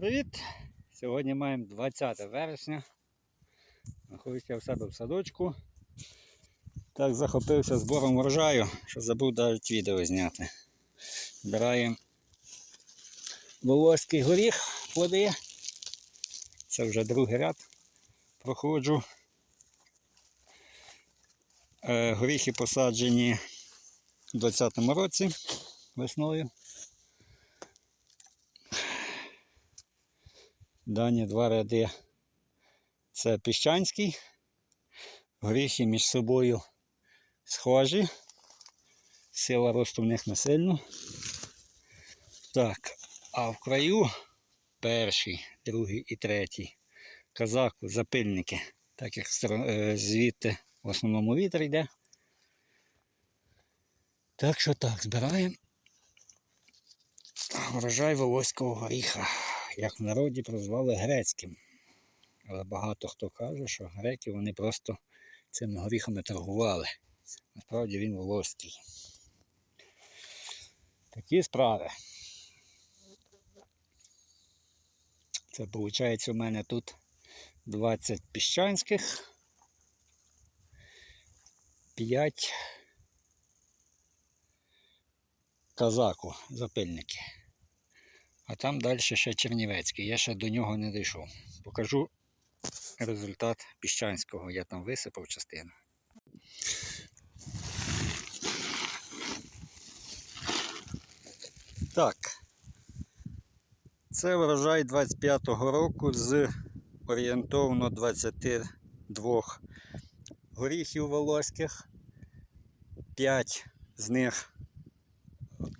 Привіт! Сьогодні маємо 20 вересня. Знаходжуся в себе в садочку. Так захопився збором врожаю, що забув навіть відео зняти. Збираємо волоський горіх, плоди. Це вже другий ряд проходжу. Е, Горіхи посаджені у 2020 році весною. Дані два ряди це піщанський. Горіхи між собою схожі. Сила росту в них не сильно. Так, а в краю перший, другий і третій. Казаку, запильники. Так як е, звідти в основному вітер йде. Так що так, збираємо врожай волоського горіха як в народі прозвали грецьким. Але багато хто каже, що греки вони просто цими горіхами торгували. Насправді він волоський. Такі справи. Це виходить у мене тут 20 піщанських, 5 казаку запильники. А там далі ще Чернівецький. Я ще до нього не дійшов. Покажу результат піщанського. Я там висипав частину. Так. Це врожай 25-го року з орієнтовно 22 горіхів волоських. 5 з них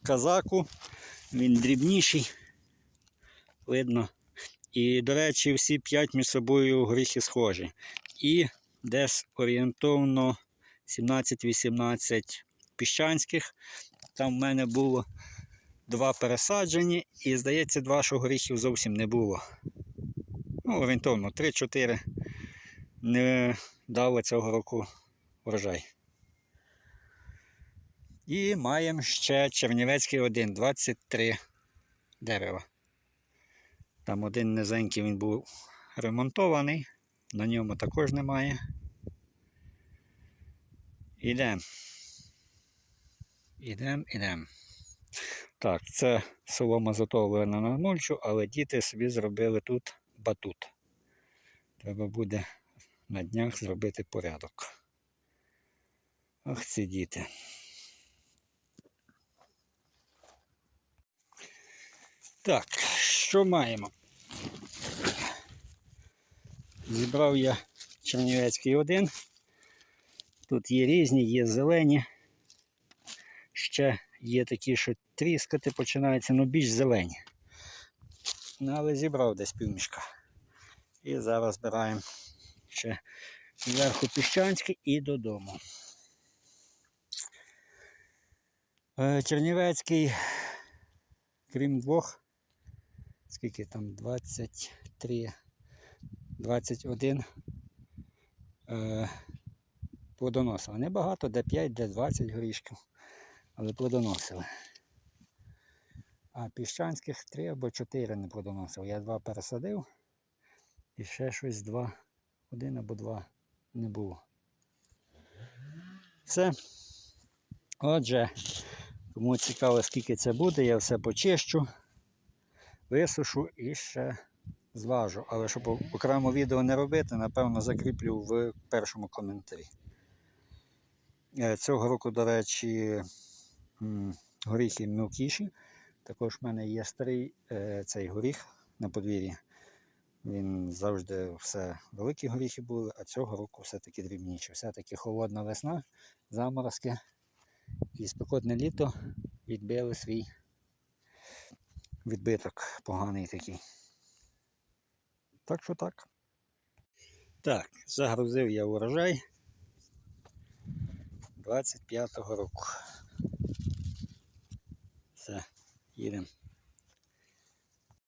казаку. Він дрібніший видно. І, до речі, всі п'ять між собою горіхи схожі. І десь орієнтовно 17-18 піщанських. Там в мене було два пересаджені, і, здається, два, що горіхів зовсім не було. Ну, орієнтовно 3-4 не дали цього року врожай. І маємо ще Чернівецький один, 23 дерева. Там один низенький він був ремонтований, на ньому також немає. Ідемо. Ідемо, ідемо. Так, це солома затовлена на мульчу, але діти собі зробили тут батут. Треба буде на днях зробити порядок. Ах, ці діти. Так, що маємо? Зібрав я Чернівецький один. Тут є різні, є зелені. Ще є такі, що тріскати починаються, ну більш зелені. Ну, але зібрав десь півмішка. І зараз збираємо ще зверху піщанський і додому. Е, Чернівецький, крім двох, скільки там 23, 21 е, плодоносили. Небагато, де 5, де 20 горішків, але плодоносили. А піщанських 3 або 4 не плодоносив. Я два пересадив і ще щось два, один або два не було. Все. Отже, кому цікаво, скільки це буде, я все почищу висушу і ще зважу. Але щоб окремо відео не робити, напевно, закріплю в першому коментарі. Е, Цього року, до речі, горіхи мілкіші. Також в мене є старий е, цей горіх на подвір'ї. Він завжди все великі горіхи були, а цього року все-таки дрібніші. Все-таки холодна весна, заморозки і спекотне літо відбили свій відбиток поганий такий. Так що так. Так, загрузив я урожай 25-го року. Все, їдемо.